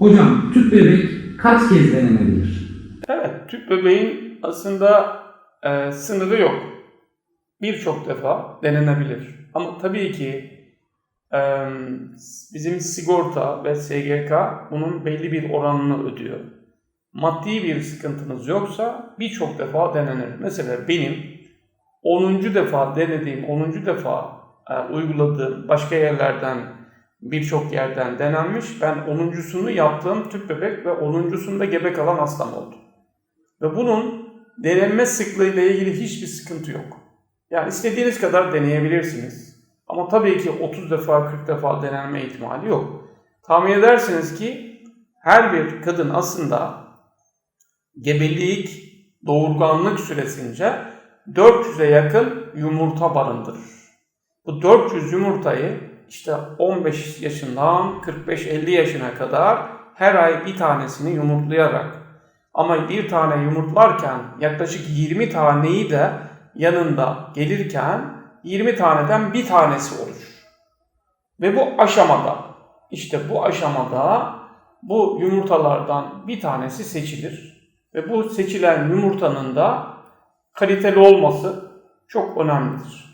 Hocam tüp bebek kaç kez denenebilir? Evet, tüp bebeğin aslında e, sınırı yok. Birçok defa denenebilir. Ama tabii ki e, bizim sigorta ve SGK bunun belli bir oranını ödüyor. Maddi bir sıkıntınız yoksa birçok defa denenir. Mesela benim 10. defa denediğim, 10. defa e, uyguladığım başka yerlerden birçok yerden denenmiş. Ben 10.sunu yaptığım tüp bebek ve 10.sunda gebe kalan hastam oldu. Ve bunun denenme sıklığıyla ilgili hiçbir sıkıntı yok. Yani istediğiniz kadar deneyebilirsiniz. Ama tabii ki 30 defa 40 defa denenme ihtimali yok. Tahmin edersiniz ki her bir kadın aslında gebelik, doğurganlık süresince 400'e yakın yumurta barındırır. Bu 400 yumurtayı işte 15 yaşından 45-50 yaşına kadar her ay bir tanesini yumurtlayarak ama bir tane yumurtlarken yaklaşık 20 taneyi de yanında gelirken 20 taneden bir tanesi olur. Ve bu aşamada işte bu aşamada bu yumurtalardan bir tanesi seçilir. Ve bu seçilen yumurtanın da kaliteli olması çok önemlidir.